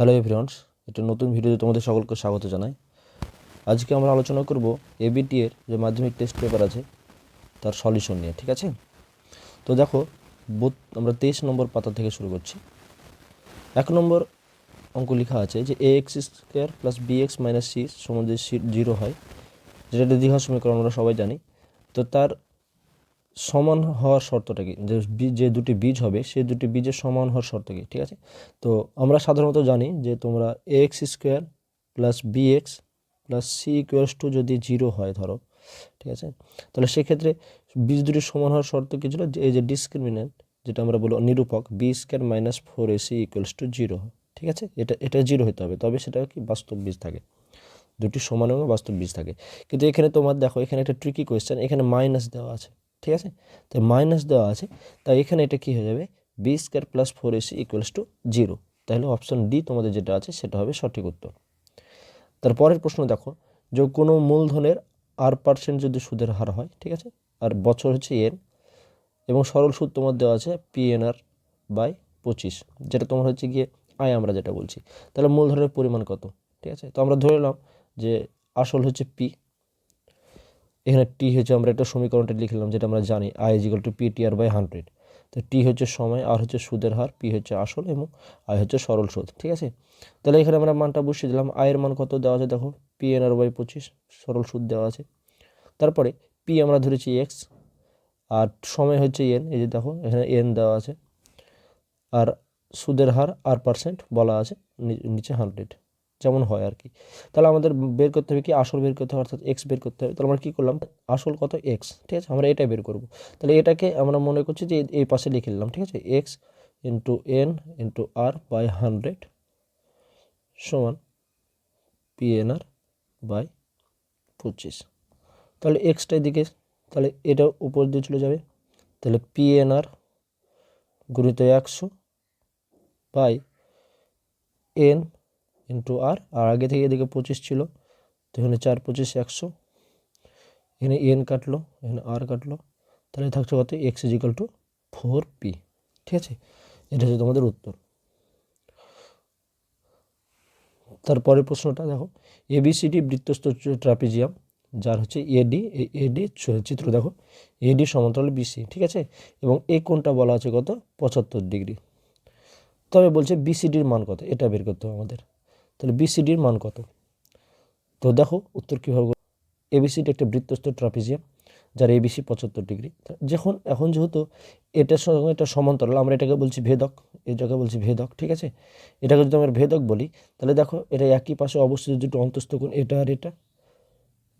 Hello everyone's, একটা নতুন ভিডিওতে তোমাদের সকলকে স্বাগত জানাই। আজকে আমরা আলোচনা করব এবিটি এর যে মাধ্যমিক টেস্ট পেপার আছে, তার সলিউশন নিয়ে, ঠিক আছে? তো দেখো আমরা তেইশ নম্বর পাতা থেকে শুরু করছি। এক নম্বর অঙ্ক লেখা আছে যে a x square plus b x minus c যদি জিরো হয়, যেটা দীঘা সমীকরণ আমরা সবাই জানি। তো তার সমান হওয়ার শর্তটা কি? যে যে দুটি বীজ হবে সেই দুটি বীজের সমান হওয়ার শর্ত কি? ঠিক আছে? তো আমরা সাধারণত জানি যে তোমরা x square plus b x plus c equals to যদি জিরো হয় ধরো, ঠিক আছে? তাহলে সেক্ষেত্রে বীজ দুটির সমান হওয়ার শর্ত কী ছিল? এই যে ডিসক্রিমিনেন্ট যেটা আমরা বলি নিরূপক b square minus four a c equals to zero ঠিক আছে? এটা এটা জিরো হতে হবে, তবে সেটা কি? বাস্তব বীজ থাকে। দুটি সমান এবং বাস্তব বীজ থাকে। কিন্তু এখানে তোমার দেখো, এখানে একটা ট্রিকি কোয়েশ্চেন এখানে মাইনাস দেওয়া আছে। ঠিক আছে? তো মাইনাস দেওয়া আছে। তাই এখানে এটা কী হয়ে যাবে? B square plus four a c equals to zero তাহলে অপশন ডি তোমাদের যেটা আছে, সেটা হবে সঠিক উত্তর। তারপরের প্রশ্ন দেখো, যে কোনো মূলধনের আর পার্সেন্ট যদি সুদের হার হয়, ঠিক আছে? আর বছর হচ্ছে এন এবং সরল সুদ তোমার দেওয়া আছে পিএনআর বাই পঁচিশ, যেটা তোমার হচ্ছে গিয়ে আয় আমরা যেটা বলছি। তাহলে মূলধনের পরিমাণ কত? ঠিক আছে? তো আমরা ধরে নিলাম যে আসল হচ্ছে পি এখানে টি হচ্ছে আমরা একটা সমীকরণটা লিখলাম যেটা আমরা জানি i to p t r by hundred তো টি হচ্ছে সময় আর হচ্ছে সুদের হার পি হচ্ছে আসল এবং আই হচ্ছে সরল সুদ ঠিক আছে? তাহলে এখানে আমরা মানটা বসিয়ে দিলাম আয়ের মান কত দেওয়া আছে দেখো পি এন আর বাই পঁচিশ, সরল সুদ দেওয়া আছে। তারপরে পি আমরা ধরেছি এক্স আর সময় হচ্ছে এন এই যে দেখো, এখানে এন দেওয়া আছে। আর সুদের হার আর পার্সেন্ট বলা আছে নিচে হান্ড্রেড যেমন হয় আর কি। তাহলে আমাদের বের করতে হবে কি? আসল বের করতে হবে, অর্থাৎ এক্স বের করতে হবে। তাহলে আমরা কী করলাম? আসল কত? এক্স ঠিক আছে? আমরা এটা বের করব। তাহলে এটাকে আমরা মনে করছি যে এই- এই পাশে লিখে নিলাম, ঠিক আছে? X into N into R by hundred সমান পিএনআর বাই পঁচিশ। তাহলে এক্সটা দিকে তাহলে এটা উপর দিয়ে চলে যাবে। তাহলে পিএনআর গুণিত একশো বাই এন ইন্টু আর আর আগে থেকে এদিকে পঁচিশ ছিল, তো এখানে চার, পঁচিশ, একশো। এখানে এন কাটলো, এখানে আর কাটলো, তাহলে থাকছে কত? X equal to four p ঠিক আছে? এটা হচ্ছে তোমাদের উত্তর। তারপরের প্রশ্নটা দেখো এবিসিডি বৃত্তস্থ ট্রাপিজিয়াম, যার হচ্ছে এডি এডি চিত্র দেখো এডি সমান্তরাল বিসি ঠিক আছে? এবং এই কোণটা বলা আছে কত? পঁচাত্তর ডিগ্রি। তবে বলছে বিসিডির মান কত? এটা বের করতে হবে আমাদের। তাহলে বিসিডির মান কত? তো দেখো উত্তর কীভাবে এবিসিডি একটা বৃত্তস্থ ট্রাপিজিয়াম, যার এবিসি পঁচাত্তর ডিগ্রি। যখন, এখন যেহেতু এটার সঙ্গে এটা সমান্তরাল, আমরা এটাকে বলছি ভেদক এটাকে বলছি ভেদক, ঠিক আছে? এটাকে যদি আমরা ভেদক বলি, তাহলে দেখো এটা একই পাশে অবস্থিত দুটো অন্তস্থ কোণ, এটা আর এটা।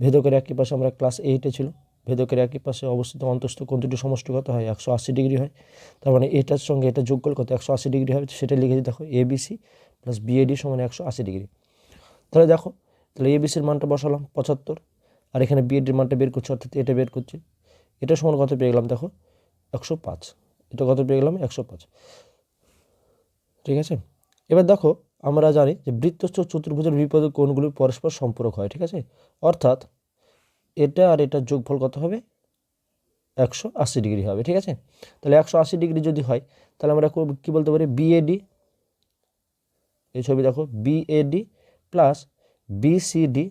ভেদকের একই পাশে আমরা ক্লাস এইটে ছিল ভেদকের একই পাশে অবস্থিত অন্তস্থ কোণ দুটি সমষ্টি কত হয়, একশো আশি ডিগ্রি হয়। তার মানে এটার সঙ্গে এটা যোগ করলে কত? একশো আশি ডিগ্রি হবে সেটা লিখেছি দেখো এবিসি প্লাস বিএডি সমান একশো আশি ডিগ্রি। তাহলে দেখো, তাহলে এবিসির মানটা বসালাম পঁচাত্তর, আর এখানে বিএডির মানটা বের করছি, অর্থাৎ এটা বের করছি। এটা সমান কত পেয়ে গেলাম দেখো, একশো পাঁচ। এটা কত পেয়ে গেলাম? একশো পাঁচ। ঠিক আছে? এবার দেখো, আমরা জানি যে বৃত্তস্থ চতুর্ভুজের বিপদ কোণগুলি পরস্পর সম্পূরক হয়, ঠিক আছে? অর্থাৎ এটা আর এটার যোগফল কত হবে? একশো আশি ডিগ্রি হবে, ঠিক আছে? তাহলে একশো আশি ডিগ্রি যদি হয়, তাহলে আমরা কো- কি বলতে পারি? বিএডি এই ছবি দেখো বিএডি প্লাস বিসিডি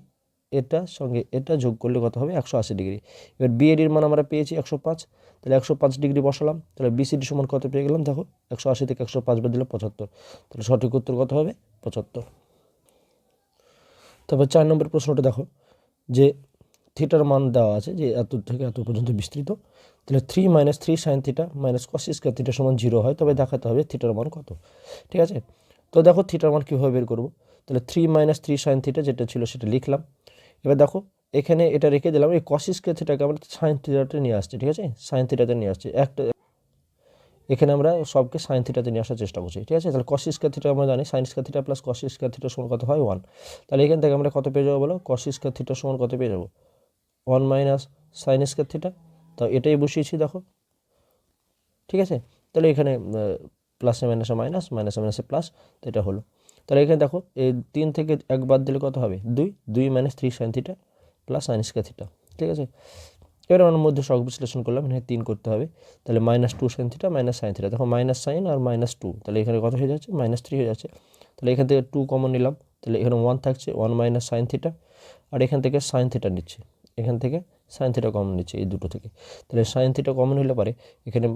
এটা সঙ্গে, এটা যোগ করলে কত হবে? একশো আশি ডিগ্রি। এবার বিএডির মান আমরা পেয়েছি একশো পাঁচ, তাহলে একশো পাঁচ ডিগ্রি বসালাম, তাহলে বিসিডি সমান কত পেয়ে গেলাম? দেখো, একশো আশি থেকে একশো পাঁচ বাদ দিলে পঁচাত্তর, তাহলে সঠিক উত্তর কত হবে? পঁচাত্তর। তারপর চার নম্বর প্রশ্নটা দেখো, যে থিটার মান দেওয়া আছে, যে এত থেকে এত পর্যন্ত বিস্তৃত, তাহলে three minus three sine theta minus cos square theta সমান জিরো হয়, তবে দেখাতে হবে থিটার মান কত। ঠিক আছে? তো দেখো থিটার মান কীভাবে বের করব? তাহলে three minus three sine theta যেটা ছিল সেটা লিখলাম। এবার দেখো, এখানে এটা রেখে দিলাম, এই কস স্কোয়ার থিটাকে আমরা সাইন থিটাতে নিয়ে আসছি, ঠিক আছে? সাইন থিটাতে নিয়ে আসছি। একটা, এখানে আমরা সবকে সাইন থিটাতে নিয়ে আসার চেষ্টা করছি, ঠিক আছে? তাহলে কস স্কোয়ার থিটা আমরা জানি sine square theta plus cos square theta সমান কত হয় ওয়ান তাহলে এখান থেকে আমরা কত পেয়ে যাব বলো? কস স্কোয়ার থিটা সমান কত পেয়ে যাব? ওয়ান মাইনাস সাইন থিটা তো এটাই বসিয়েছি, দেখো। ঠিক আছে? তাহলে এখানে প্লাসে মাইনাসে মাইনাস মাইনাসে মাইনাসে প্লাস তো এটা হলো। তাহলে এখানে দেখো, এই তিন থেকে এক বাদ দিলে কত হবে? দুই দুই minus three sine theta plus sine square theta ঠিক আছে? এবার আমরা মধ্যে সব বিশ্লেষণ করলাম, এখানে তিন করতে হবে। তাহলে minus two sine theta minus sine theta দেখো মাইনাস সাইন আর মাইনাস টু তাহলে এখানে কত হয়ে যাচ্ছে? মাইনাস থ্রি হয়ে যাচ্ছে। তাহলে এখান থেকে টু কমন নিলাম, তাহলে এখানে ওয়ান থাকছে ওয়ান মাইনাস সাইন থিটা আর এখান থেকে সাইন থিটা নিচ্ছে। এখান থেকে সাইন থিটা কমন নিচ্ছে এই দুটো থেকে। তাহলে সাইন থিটা কমন হলে পারে, এখানে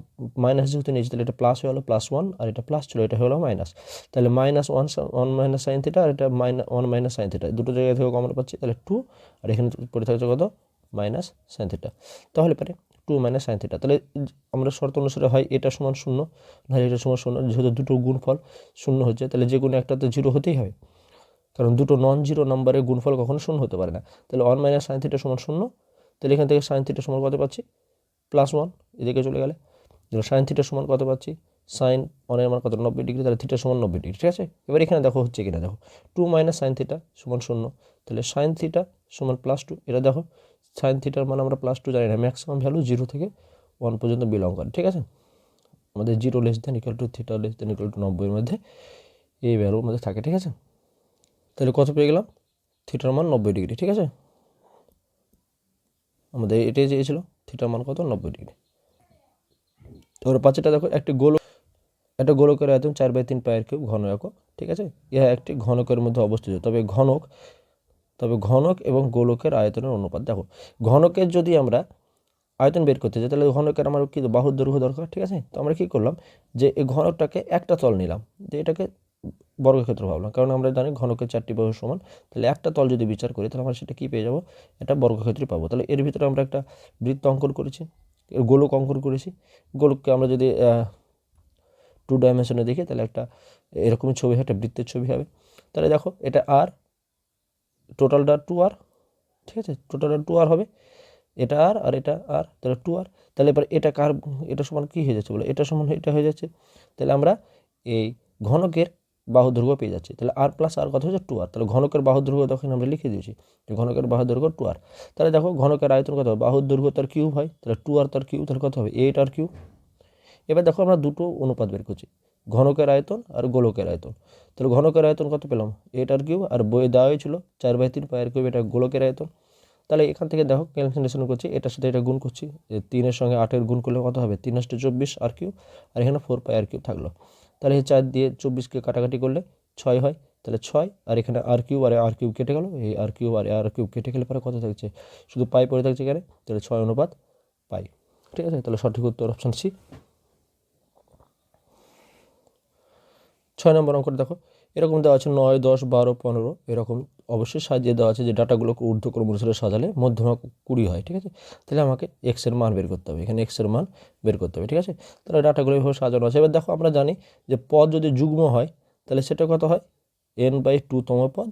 মাইনাস যেহেতু নিচ্ছে তাহলে এটা প্লাস হয়ে হলো প্লাস ওয়ান আর এটা প্লাস ছিল, এটা হলো মাইনাস তাহলে minus one one minus sine theta আর এটা minus one minus sine theta দুটো জায়গা থেকে কমন পাচ্ছি, তাহলে টু আর এখানে পড়ে থাকছে কত? মাইনাস সাইন থিটা তাহলে পারে টু মাইনাস সাইন থিটা তাহলে আমরা শর্ত অনুসারে হয় এটা সমান শূন্য, নাহলে এটা সমান শূন্য, যেহেতু দুটো গুণফল শূন্য হচ্ছে, তাহলে যে কোনো একটা তো জিরো হতেই হবে। কারণ দুটো নন জিরো নাম্বারের গুণফল কখনো শূন্য হতে পারে না। তাহলে ওয়ান মাইনাস সাইন থিটা সমান শূন্য তাহলে এখান থেকে সাইন থিটা সমান কত পাচ্ছি? প্লাস ওয়ান এদিকে চলে গেলে। সাইন থিটা সমান কত পাচ্ছি? সাইন ওয়ানের মান কত? নব্বই ডিগ্রি তাহলে থিটা সমান নব্বই ডিগ্রি ঠিক আছে? এবার এখানে দেখো হচ্ছে কিনা, দেখো। টু মাইনাস সাইন থিটা সমান শূন্য। তাহলে সাইন থিটা সমান প্লাস টু এটা দেখো। সাইন থিটার মান আমরা প্লাস টু জানি না ম্যাক্সিমাম ভ্যালু জিরো থেকে ওয়ান পর্যন্ত বিলং করে, ঠিক আছে? আমাদের zero less than equal to theta less than equal to নব্বইয়ের মধ্যে এই ভ্যালুর মধ্যে থাকে, ঠিক আছে? তাহলে কত পেয়ে গেলাম? থিটার মান নব্বই ডিগ্রি ঠিক আছে? আমাদের এটাই চেয়েছিল থিটার মান কত? নব্বই ডিগ্রি তারপরে পাঁচটা দেখো, একটি গোল একটা গোলকের আয়তন চার বাই তিন পায়ের কিউব ঘন একক ঠিক আছে? ইহা একটি ঘনকের মধ্যে অবস্থিত। তবে ঘনক তবে ঘনক এবং গোলকের আয়তনের অনুপাত দেখো। ঘনকের যদি আমরা আয়তন বের করতে চাই তাহলে ঘনকের আমার কি বাহুর দৈর্ঘ্য দরকার? ঠিক আছে? তো আমরা কী করলাম যে এই ঘনকটাকে একটা তল নিলাম। যে এটাকে বর্গক্ষেত্র ভাবলাম। কারণ আমরা জানি ঘনকের চারটি বাহু সমান। তাহলে একটা তল যদি বিচার করি, তাহলে আমরা সেটা কী পেয়ে যাব? এটা বর্গক্ষেত্রই পাবো। তাহলে এর ভিতরে আমরা একটা বৃত্ত অঙ্কন করেছি গোলক অঙ্কন করেছি। গোলককে আমরা যদি টু ডাইমেনশনে দেখি, তাহলে একটা এরকমই ছবি একটা বৃত্তের ছবি হবে। তাহলে দেখো, এটা আর টোটালটা টু আর ঠিক আছে? টোটালটা টু আর হবে। এটা আর আর এটা আর তাহলে টু আর তাহলে এবার এটা কার, এটা সমান কী হয়ে যাচ্ছে বলে? এটা সমান এটা হয়ে যাচ্ছে। তাহলে আমরা এই ঘনকের বাহু দৈর্ঘ্য পেয়ে যাচ্ছি। তাহলে আর প্লাস আর কথা হচ্ছে? টু আর তাহলে ঘনকের বাহু দৈর্ঘ্য তখন আমরা লিখে দিয়েছি যে ঘনকের বাহু দৈর্ঘ্য টু আর তাহলে দেখো ঘনকের আয়তন কত হবে? বাহুর দৈর্ঘ্য তার কিউব হয়। তাহলে টু আর তার কিউব তাহলে কত হবে? এইট আর কিউব এবার দেখো আমরা দুটো অনুপাত বের করছি। ঘনকের আয়তন আর গোলকের আয়তন। তাহলে ঘনকের আয়তন কত পেলাম? এইট আর কিউব আর বইয়ে দেওয়া হয়েছিল চার বাই তিন পায়ের কিউব, এটা গোলকের আয়তন। তাহলে এখান থেকে দেখো ক্যালকুলেশন করছি, এটার সাথে এটা গুণ করছি। তিনের সঙ্গে আটের গুণ করলে কত হবে? তিন আসতে চব্বিশ আর কিউ আর এখানে ফোর পাই আর কিউ থাকল। তাহলে এই চার দিয়ে চব্বিশকে কাটাকাটি করলে ছয় হয়। তাহলে ছয়, আর এখানে আর কিউ আর আর কিউব কেটে গেল। এই আর কিউ আর আর কিউব কেটে গেলে পরে কত থাকছে? শুধু পাই পড়ে থাকছে এখানে, তাহলে ছয় অনুপাত পাই। ঠিক আছে? তাহলে সঠিক উত্তর অপশান সি ছয় নম্বর অঙ্কটা দেখো। এরকম দেওয়া আছে নয়, দশ, বারো, পনেরো। এরকম অবশ্যই সাজিয়ে দেওয়া আছে যে ডাটাগুলোকে ঊর্ধ্বক্রম অনুসারে সাজালে মধ্যমা কুড়ি হয়, ঠিক আছে? তাহলে আমাকে এক্সের মান বের করতে হবে। এখানে এক্সের মান বের করতে হবে, ঠিক আছে? তাহলে ডাটাগুলো এভাবে সাজানো আছে। এবার দেখো, আমরা জানি যে পদ যদি যুগ্ম হয়, তাহলে সেটা কত হয়? এন বাই টু তম পদ।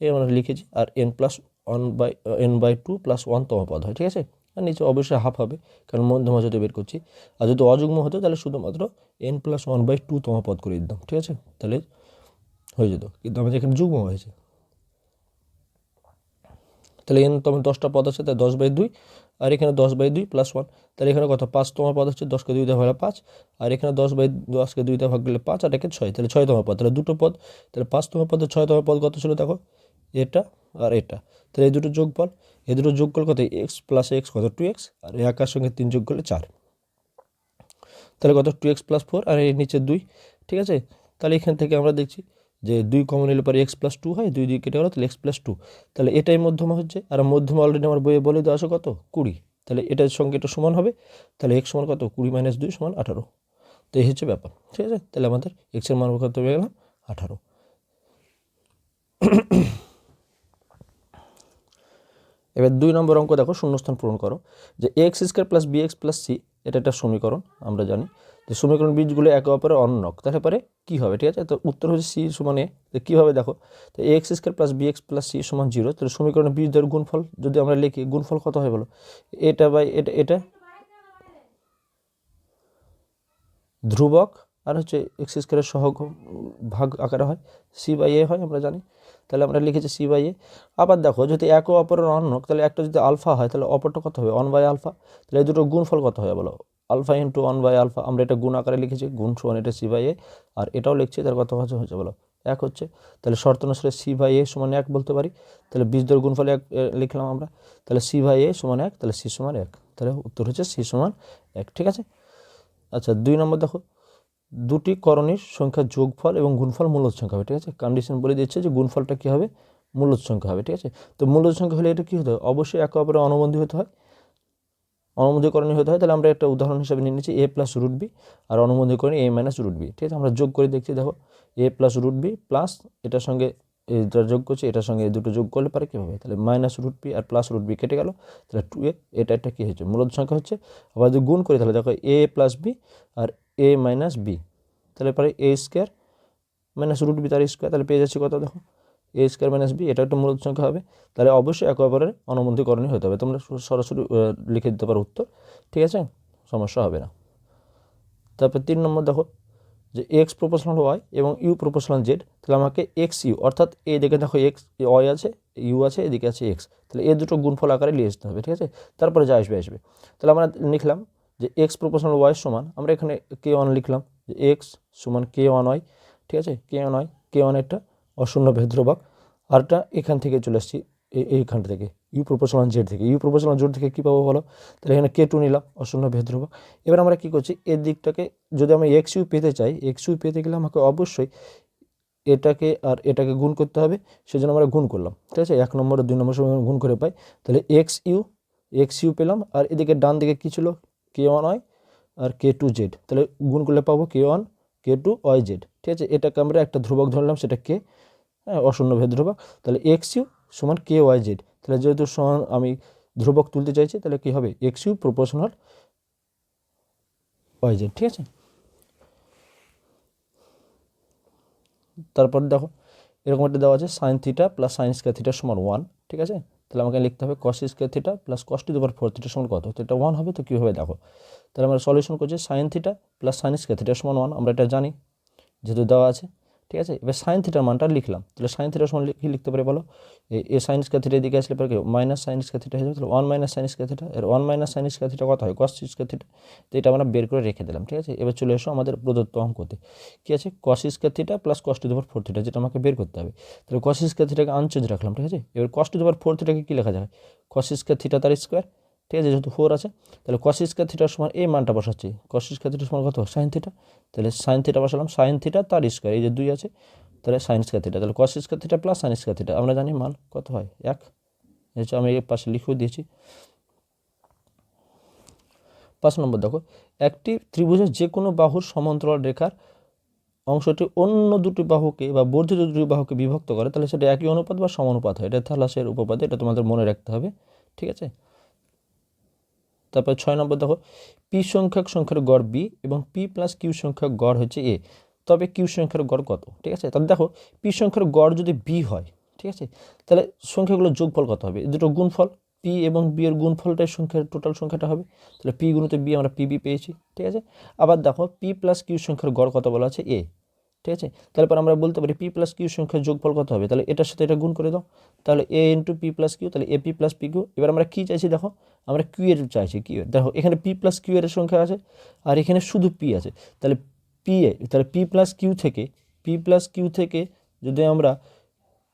এ আমরা লিখেছি, আর n plus one by n by two plus one তম পদ হয়, ঠিক আছে? আর নিচে অবশ্যই হাফ হবে, কারণ মধ্যমা যদি বের করছি। আর যদি অযুগ্ম হতো, তাহলে শুধুমাত্র n plus one by two তম পদ করে দিতাম, ঠিক আছে? তাহলে হয়ে যেত। কিন্তু আমাদের এখানে যুগ্ম হয়েছে। তাহলে এখানে তোমার দশটা পদ আছে তাই দশ বাই দুই, আর এখানে দশ বাই দুই প্লাস ওয়ান তাহলে এখানে কত পাঁচ তোমার পদ হচ্ছে, দশকে দুই দেওয়া হলে পাঁচ, আর এখানে দশ বাই দশকে দুই দেওয়া ভাগ গেলে পাঁচ, আর এখানে ছয়, তাহলে ছয় তোমার পদ, তাহলে দুটো পদ, তাহলে পাঁচ তোমার পদের ছয় তোমার পদ কত ছিল দেখো? এটা আর এটা। তাহলে এই দুটো যোগ যোগফল, এই দুটো যোগ যোগফল কত? এক্স প্লাস এক্স কত? টু এক্স আর একার সঙ্গে তিন যোগ করলে চার। তাহলে কত? টু এক্স প্লাস ফোর আর এর নিচে দুই, ঠিক আছে? তাহলে এখান থেকে আমরা দেখছি যে দুই কমন নিলে পরে এক্স প্লাস টু হয়, দুই দুই কেটে গেলো, তাহলে এক্স প্লাস টু তাহলে এটাই মধ্যমা হচ্ছে। আর মধ্যমা অলরেডি আমার বইয়ে বলে দেওয়া আছে কত? কুড়ি। তাহলে এটার সঙ্গে এটা সমান হবে। তাহলে এক্স সমান কত? কুড়ি মাইনাস দুই সমান আঠারো। তো এই হচ্ছে ব্যাপার। ঠিক আছে? তাহলে আমাদের এক্সের মান কত পেয়ে গেলাম? আঠারো। এবার দুই নম্বর অঙ্ক দেখো, শূন্যস্থান পূরণ করো। যে x square plus b x plus c এটা একটা সমীকরণ, আমরা জানি। যে সমীকরণ বীজগুলো একে অপরের অন্যক তাহলে পরে কী হবে? ঠিক আছে? তো উত্তর হচ্ছে সি সমান এ। তো কীভাবে দেখো? তো x square plus b x plus c সমান জিরো। তাহলে সমীকরণের বীজদের গুণফল, যদি আমরা লিখি, গুণফল কত হয় বলো? এটা বাই, এটা এটা ধ্রুবক, আর হচ্ছে এক্স স্কোয়ারের সহগ, ভাগ আকারে হয়। সি বাই এ হয়, আমরা জানি। তাহলে আমরা লিখেছি সি বাই এ। আবার দেখো, যদি একে অপরের অন্যক তাহলে একটা যদি আলফা হয়, তাহলে অপরটা কত হবে? ওয়ান বাই আলফা তাহলে এই দুটো গুণফল কত হবে বলো? Alpha into one by alpha আমরা এটা গুণ আকারে লিখেছি, গুণ সমান এটা সি বাই এ। আর এটাও লিখছি তার কত হচ্ছে হচ্ছে বলো, এক হচ্ছে। তাহলে শর্ত অনুসারে সি বাই এ সমান এক বলতে পারি। তাহলে বীজদের গুণফল এক লিখলাম আমরা। তাহলে সি বাই এ সমান এক, তাহলে সি সমান এক। তাহলে উত্তর হচ্ছে সি সমান এক, ঠিক আছে? আচ্ছা দুই নম্বর দেখো। দুটি করণীর সংখ্যার যোগফল এবং গুণফল মূলত সংখ্যা হবে, ঠিক আছে? কন্ডিশন বলে দিচ্ছে যে গুণফলটা কী হবে? মূলত সংখ্যা হবে, ঠিক আছে? তো মূলত সংখ্যা হলে এটা কী হতে হয়? অবশ্যই একে অপরে অনুবন্ধী হতে হয়। অনুবন্ধীকরণী হতে হয়, তাহলে আমরা একটা উদাহরণ হিসাবে নিয়ে নিচ্ছি এ প্লাস রুট বি আর অনুবন্ধীকরণী এ মাইনাস রুট বি ঠিক আছে? আমরা যোগ করে দেখছি, দেখো a plus root b plus এটার সঙ্গে এটা যোগ করছি, এটার সঙ্গে দুটো যোগ করলে পারে কীভাবে? তাহলে মাইনাস রুট বি আর প্লাস রুট বি কেটে গেল, তাহলে টু এ এটা একটা কী হচ্ছে মূলত সংখ্যা হচ্ছে, আবার যদি গুণ করি, তাহলে দেখো এ প্লাস বি আর এ মাইনাস বি তাহলে পরে a square minus root b তার স্কোয়ার তাহলে পেয়ে যাচ্ছি কত দেখো? এ স্কোয়ার মাইনাস বি এটা একটা মূলত সংখ্যা হবে। তাহলে অবশ্যই একে অপরের অনুবন্ধীকরণই হতে হবে। তোমরা সরাসরি লিখে দিতে পারো উত্তর। ঠিক আছে? সমস্যা হবে না। তারপর তিন নম্বর দেখো, যে এক্স প্রপোশনাল ওয়াই এবং ইউ প্রপোশনাল জেড তাহলে আমাকে এক্স ইউ অর্থাৎ এদিকে দেখো এক্স ওয়াই আছে ইউ আছে, এদিকে আছে এক্স তাহলে এ দুটো গুণফল আকারে নিয়ে আসতে হবে, ঠিক আছে? তারপরে যা আসবে আসবে। তাহলে আমরা লিখলাম যে এক্স প্রপোশনাল ওয়াই সমান, আমরা এখানে কে ওয়ান লিখলাম, যে এক্স সমান কে ওয়ান ওয়াই ঠিক আছে? K one y k one একটা অশূন্য ভেদ্রবাক আরটা এখান থেকে চলে আসছি এই- এইখান থেকে ইউ প্রপোশনাল জেড থেকে। ইউ প্রপোশনাল জেড থেকে কী পাবো বলো? তাহলে এখানে কে টু নিলাম, অশূন্য ভেদ্রবাক এবার আমরা কী করছি? এর দিকটাকে যদি আমি এক্স ইউ পেতে চাই এক্স ইউ পেতে গেলে আমাকে অবশ্যই এটাকে আর এটাকে গুণ করতে হবে, সেজন্য আমরা গুণ করলাম, ঠিক আছে? এক নম্বর দুই নম্বর সময় গুণ করে পাই। তাহলে এক্স ইউ এক্স ইউ পেলাম, আর এদিকে ডান দিকে কী ছিল? কে ওয়ান ওয়াই আর কে টু জেড তাহলে গুণ করলে পাবো k one k two y z ঠিক আছে? এটাকে আমরা একটা ধ্রুবক ধরলাম সেটা কে হ্যাঁ অশূন্য ভেদ ধ্রুবক। তাহলে এক্স ইউ সমান কে ওয়াই জেড তাহলে যেহেতু সমান আমি ধ্রুবক তুলতে চাইছি, তাহলে কী হবে? X u proportional y z ঠিক আছে? তারপর দেখো, এরকম একটা দেওয়া আছে sine theta plus sine square theta সমান ওয়ান ঠিক আছে? তাহলে আমাকে লিখতে হবে cos square theta plus cos to দেওয়ার ফোর থিটা সমান কত? এটা ওয়ান হবে তো কীভাবে দেখো? তাহলে আমরা সলিউশন করছি sine theta plus sine square theta সমান ওয়ান আমরা এটা জানি, যেহেতু দেওয়া আছে। ঠিক আছে? এবার সাইন থিটার মানটা লিখলাম। তাহলে সাইন থিটার সমান কি লিখতে পারি বলো? এ- সাইন স্কোয়ার থিটা এদিকে আসলে পরে মাইনাস সাইন স্কোয়ার থিটা হয়ে যাবে। তাহলে one minus sine square theta এর one minus sine square theta কত হয়? কস স্কোয়ার থিটা তো এটা আমরা বের করে রেখে দিলাম, ঠিক আছে? এবার চলে এসো আমাদের প্রদত্ত অঙ্কতে। কী আছে? Cos square theta plus cos to four theta যেটা আমাকে বের করতে হবে। তাহলে কস স্কোয়ার থিটাকে আনচেঞ্জ রাখলাম, ঠিক আছে? এবার কস টু ফোর থিটাকে কী লেখা যায়? কস স্কোয়ার থিটা তার স্কোয়ার ঠিক আছে? যেহেতু ফোর আছে, তাহলে কস স্কোয়ার থিটার সমান এই মানটা বসাচ্ছি। কস স্কোয়ার থিটার সমান কত? সাইন থিটা তাহলে সাইন থিটা বসালাম। সাইন থিটা তার স্কোয়ার এই যে দুই আছে, তাহলে সাইন স্কোয়ার থিটা তাহলে cos square theta plus sine square theta আমরা জানি মান কত হয়? এক। হচ্ছে আমি এর পাশে লিখেও দিয়েছি। পাঁচ নম্বর দেখো, একটি ত্রিভুজের যে কোনো বাহুর সমান্তরাল রেখার অংশটি অন্য দুটি বাহুকে বা বর্ধিত দুটি বাহুকে বিভক্ত করে, তাহলে সেটা একই অনুপাত বা সমানুপাত হয়। এটা থালাসের উপপাদ্য, এটা তোমাদের মনে রাখতে হবে। ঠিক আছে? তারপর ছয় নম্বর দেখো পি সংখ্যক সংখ্যার গড় বি এবং পি প্লাস কিউ সংখ্যক গড় হচ্ছে এ তবে কিউ সংখ্যার গড় কত? ঠিক আছে? তাহলে দেখো পি সংখ্যার গড় যদি বি হয়, ঠিক আছে? তাহলে সংখ্যাগুলোর যোগফল কত হবে? দুটো গুণফল পি এবং বি এর গুণফলটাই সংখ্যার টোটাল সংখ্যাটা হবে। তাহলে পি গুণতে বি আমরা পিবি পেয়েছি, ঠিক আছে? আবার দেখো পি প্লাস কিউ সংখ্যার গড় কত বলা আছে? এ ঠিক আছে? তাহলে তারপর আমরা বলতে পারি পি প্লাস কিউ সংখ্যার যোগফল কত হবে? তাহলে এটার সাথে এটা গুণ করে দাও। তাহলে a into p plus q তাহলে a p plus p q এবার আমরা কী চাইছি দেখো? আমরা কিউ এর চাইছি কিউ দেখো, এখানে পি প্লাস কিউ এর সংখ্যা আছে, আর এখানে শুধু পি আছে। তাহলে পি এ, তাহলে পি প্লাস কিউ থেকে পি প্লাস কিউ থেকে যদি আমরা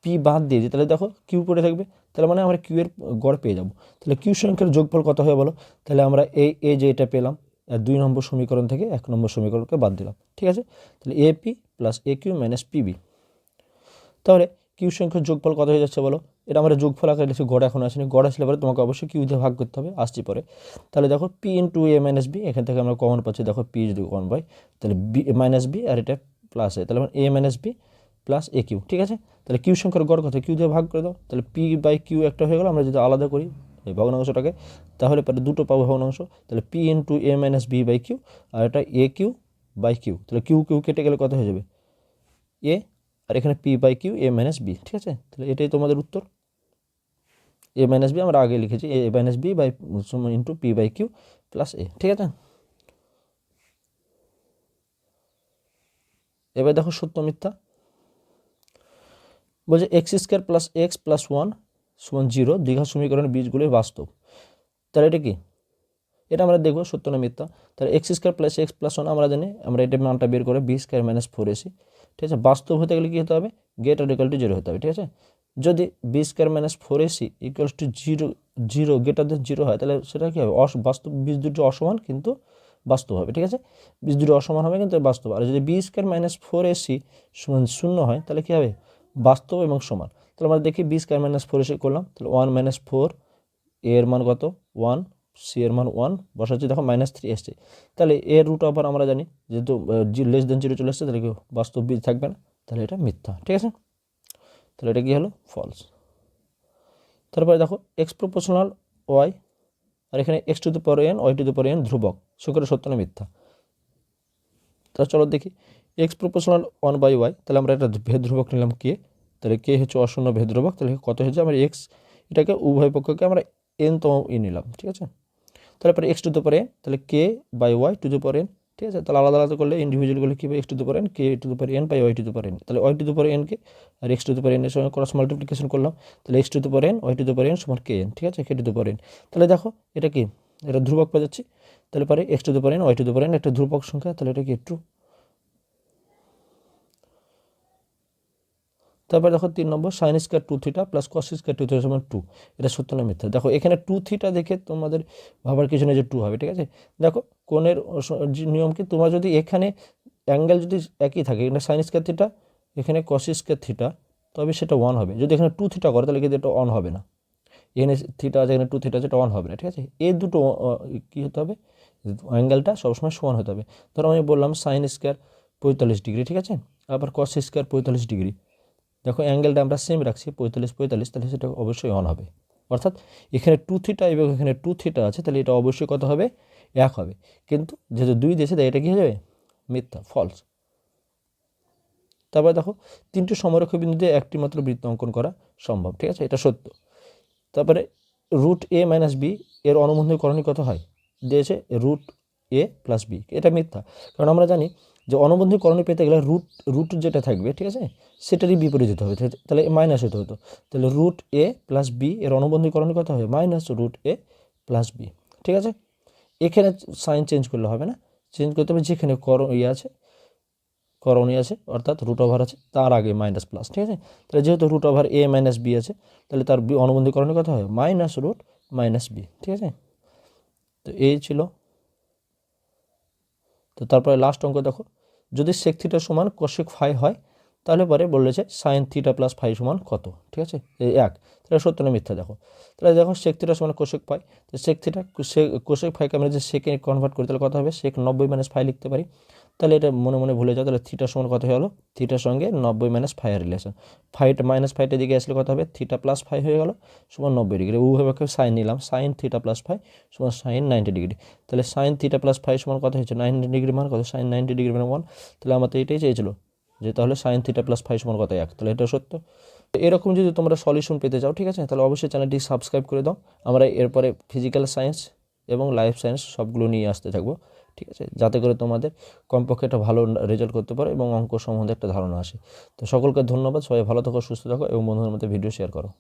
পি বাদ দিয়ে দিই, তাহলে দেখো কিউ পড়ে থাকবে। তাহলে মানে আমরা কিউ এর গড় পেয়ে যাব। তাহলে কিউ সংখ্যার যোগফল কত হবে বলো? তাহলে আমরা এই এ যে এটা পেলাম দুই নম্বর সমীকরণ থেকে এক নম্বর সমীকরণকে বাদ দিলাম। ঠিক আছে? তাহলে a p plus a q minus p b তাহলে কিউ সংখ্যার যোগফল কত হয়ে যাচ্ছে বলো? এটা আমরা যোগফল আকারে লিখছি, গড় এখন আসেনি। গড় আসলে পরে তোমাকে অবশ্যই কিউ দিয়ে ভাগ করতে হবে, আসছি পরে। তাহলে দেখো p in into a minus b এখান থেকে আমরা কমন পাচ্ছি, দেখো পি যদি ওয়ান বাই তাহলে বি মাইনাস বি আর এটা প্লাস এ তাহলে a minus b plus a q ঠিক আছে? তাহলে কিউ সংখ্যার গড় কত? কিউ দিয়ে ভাগ করে দাও। তাহলে পি বাই কিউ একটা হয়ে গেল, আমরা যদি আলাদা করি এই ভগ্নাংশটাকে তাহলে পরে দুটো পাবো ভগ্নাংশ তাহলে p into a minus b by q আর এটা এ কিউ বাই কিউ তাহলে কিউ কিউ কেটে গেলে কত হয়ে যাবে? এ আর এখানে p by q a minus b ঠিক আছে? তাহলে এটাই তোমাদের উত্তর। এ মাইনাস বি আমরা আগে লিখেছি a minus b by into p by q plus a ঠিক আছে? এবার দেখো সত্য মিথ্যা। বলছে x square plus x plus one সমান জিরো, দীঘা সমীকরণের বীজগুলোই বাস্তব। তাহলে এটা কি? এটা আমরা দেখব, সত্য না মিথ্যা? তাহলে X square plus X plus one আমরা জানি, আমরা এটা মানটা বের করে B square minus four AC. ঠিক আছে? বাস্তব হতে গেলে কী হতে হবে? Gate R equal to zero হতে হবে, ঠিক আছে? যদি B square minus four AC equals to zero zero greater than zero হয়, তাহলে সেটা কী হবে? অস বাস্তব বীজ দুটো অসমান কিন্তু বাস্তব হবে, ঠিক আছে? বীজ দুটো অসমান হবে কিন্তু বাস্তব। আর যদি b square minus four a c সমান শূন্য হয়, তাহলে কী হবে? বাস্তব এবং সমান। তাহলে আমরা দেখি b square minus four a c করলাম। তাহলে ওয়ান মাইনাস ফোর এ এর মান কত? ওয়ান সি এর মান ওয়ান বসাচ্ছি দেখো মাইনাস থ্রি এসছে। তাহলে এর রুট আবার আমরা জানি, যেহেতু লেস দেন জিরো চলে আসছে তাহলে কি বাস্তব বীজ থাকবে না। তাহলে এটা মিথ্যা, ঠিক আছে? তাহলে এটা কী হলো? ফলস তারপরে দেখো এক্স প্রপোর্শনাল ওয়াই আর এখানে x to the power n y to the power n ধ্রুবক। শুক্র সত্য না মিথ্যা? তা চলো দেখি x proportional one by y তাহলে আমরা একটা ভেদ ধ্রুবক নিলাম কে তাহলে কে হচ্ছে অশূন্য ভেদ ধ্রুবক তাহলে কত হয়েছে আমরা এক্স এটাকে উভয় পক্ষকে আমরা এন তম ই নিলাম ঠিক আছে তাহলে পরে এক্স টু পাওয়ার এন তাহলে k by y to the power n ঠিক আছে তাহলে আলাদা আলাদা করলে ইন্ডিভিজুয়াল করলে কী x to the power n k to the power n by y to the power n তাহলে y to the power n k R x to the power এনের সঙ্গে ক্রস মাল্টিপ্লিকেশন করলাম তাহলে x to the power n y to the power n সমান K N ঠিক আছে k to the power n তাহলে দেখো এটা কি এটা ধ্রুবক পেয়ে যাচ্ছি তাহলে পারে x to the power n y to the power n একটা ধ্রুবক সংখ্যা, তাহলে এটা কি ট্রু তারপর দেখো তিন নম্বর sine square two theta plus cos square two theta সমান টু এটা সত্য না মিথ্যা? দেখো, এখানে টু থিটা দেখে তোমাদের ভাবার কিছু নেই যে টু হবে, ঠিক আছে? দেখো, কোণের নিয়ম কি? তোমার যদি এখানে অ্যাঙ্গেল যদি একই থাকে, এখানে সাইন স্কোয়ার থিটা এখানে কস স্কোয়ার থিটা তবে সেটা ওয়ান হবে। যদি এখানে টু থিটা করে, তাহলে কিন্তু এটা অন হবে না। এখানে থিটা আছে, এখানে টু থিটা আছে, এটা অন হবে না, ঠিক আছে? এই দুটো কী হতে হবে? অ্যাঙ্গেলটা সবসময় সমান হতে হবে। ধরো আমি বললাম সাইন স্কোয়ার পঁয়তাল্লিশ ডিগ্রি, ঠিক আছে? আবার কস স্কোয়ার পঁয়তাল্লিশ ডিগ্রি। দেখো অ্যাঙ্গেলটা আমরা সেম রাখছি, পঁয়তাল্লিশ পঁয়তাল্লিশ, তাহলে সেটা অবশ্যই অন হবে। অর্থাৎ এখানে টু থিটা এবং এখানে টু থিটা আছে, তাহলে এটা অবশ্যই কত হবে? এক হবে। কিন্তু যেহেতু দুই দেশে তাই এটা কী হয়ে যাবে? মিথ্যা ফলস তারপরে দেখো, তিনটি সমরক্ষ বিন্দুতে একটি মাত্র বৃত্ত অঙ্কন করা সম্ভব, ঠিক আছে? এটা সত্য। তারপরে রুট এ মাইনাস বি এর অনুবন্ধী করণী কত হয়? দিয়েছে রুট এ প্লাস বি এটা মিথ্যা। কারণ আমরা জানি যে অনবন্ধী করণী পেতে গেলে রুট রুট যেটা থাকবে, ঠিক আছে? সেটারই বিপরীত হতে হবে, তাহলে মাইনাস হতে হতো। তাহলে রুট এ প্লাস বি এর অনবন্ধী করণী কত হবে? Minus root a plus b ঠিক আছে? এখানে সাইন চেঞ্জ করলে হবে না। চেঞ্জ করতে হবে যেখানে কর ইয়ে আছে, করণী আছে, অর্থাৎ রুট ওভার আছে, তার আগে মাইনাস প্লাস ঠিক আছে? তাহলে যেহেতু root over a minus b আছে, তাহলে তার বি অনুবন্ধী করণী কত হবে? মাইনাস রুট মাইনাস বি ঠিক আছে? তো এই ছিল। তো তারপরে লাস্ট অঙ্ক দেখো। যদি সেক থিটা সমান কোশেক ফাই হয়, তাহলে পরে বলেছে সাইন থিটা প্লাস ফাই সমান কত? ঠিক আছে? এই এক। তাহলে সত্য না মিথ্যা দেখো। তাহলে দেখো সেক থিটা সমান কোশেক ফাই তো সেক থিটা কোশেক ফাইকে আমরা যে সেকে কনভার্ট করি, তাহলে কত হবে? সেক নব্বই মাইনাস ফাই লিখতে পারি। তাহলে এটা মনে মনে ভুলে যাও, তাহলে থিটার সমান কত হয়ে গেলো? থিটার সঙ্গে নব্বই মাইনাস ফাইভ রিলেশন ফাইভটা মাইনাস ফাইভটা দিকে আসলে কত হবে? থিটা প্লাস ফাইভ হয়ে গেলো, সমান নব্বই ডিগ্রি উভয় সাইন নিলাম। সাইন থিটা প্লাস ফাইভ সমান সাইন নাইনটি ডিগ্রি তাহলে সাইন থিটা প্লাস ফাইভ সমান কত হয়েছে? নাইনটি ডিগ্রি মান কত? সাইন নাইনটি ডিগ্রি মানে ওয়ান তাহলে আমাদের এটাই চেয়েছিল যে তাহলে সাইন থিটা প্লাস ফাইভ সমান কত? এক। তাহলে এটা সত্য। এরকম যদি তোমরা সলিউশন পেতে চাও, ঠিক আছে? তাহলে অবশ্যই চ্যানেলটি সাবস্ক্রাইব করে দাও। আমরা এরপরে ফিজিক্যাল সায়েন্স এবং লাইফ সায়েন্স সবগুলো নিয়ে আসতে থাকব। ঠিক আছে? যাতে করে তোমাদের কমপক্ষে একটা ভালো রেজাল্ট করতে পারো এবং অঙ্ক সম্বন্ধে একটা ধারণা আসে। তো সকলকে ধন্যবাদ। সবাই ভালো থাকো, সুস্থ থাকো এবং বন্ধুদের মধ্যে ভিডিও শেয়ার করো।